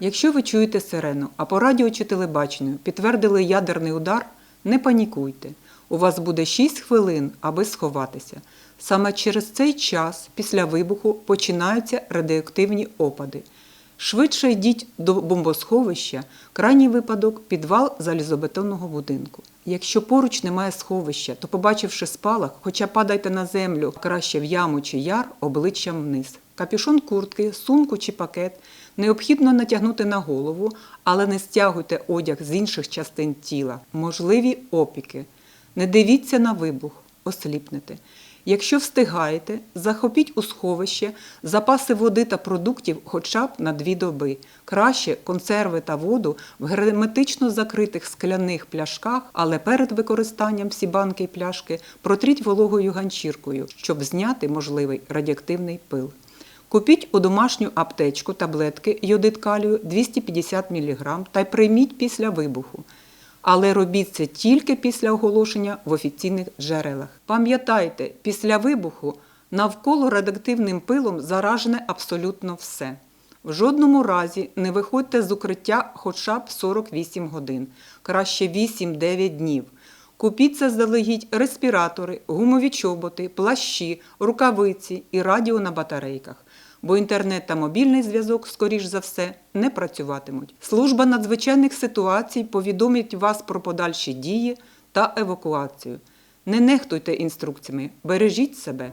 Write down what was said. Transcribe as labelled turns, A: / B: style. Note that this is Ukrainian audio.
A: Якщо ви чуєте сирену, а по радіо чи телебаченню підтвердили ядерний удар, не панікуйте. У вас буде 6 хвилин, аби сховатися. Саме через цей час після вибуху починаються радіоактивні опади. Швидше йдіть до бомбосховища, крайній випадок підвал залізобетонного будинку. Якщо поруч немає сховища, то побачивши спалах, хоча падайте на землю краще в яму чи яр обличчям вниз. Капюшон куртки, сумку чи пакет необхідно натягнути на голову, але не стягуйте одяг з інших частин тіла. Можливі опіки. Не дивіться на вибух, осліпнете. Якщо встигаєте, захопіть у сховище запаси води та продуктів хоча б на дві доби. Краще консерви та воду в герметично закритих скляних пляшках, але перед використанням всі банки і пляшки протріть вологою ганчіркою, щоб зняти можливий радіоактивний пил. Купіть у домашню аптечку таблетки йодит калію 250 мг та й прийміть після вибуху. Але робіть це тільки після оголошення в офіційних джерелах. Пам'ятайте, після вибуху навколо радіоактивним пилом заражене абсолютно все. В жодному разі не виходьте з укриття хоча б 48 годин, краще 8-9 днів. Купіть заздалегідь респіратори, гумові чоботи, плащі, рукавиці і радіо на батарейках. Бо інтернет та мобільний зв'язок, скоріш за все, не працюватимуть. Служба надзвичайних ситуацій повідомить вас про подальші дії та евакуацію. Не нехтуйте інструкціями, бережіть себе.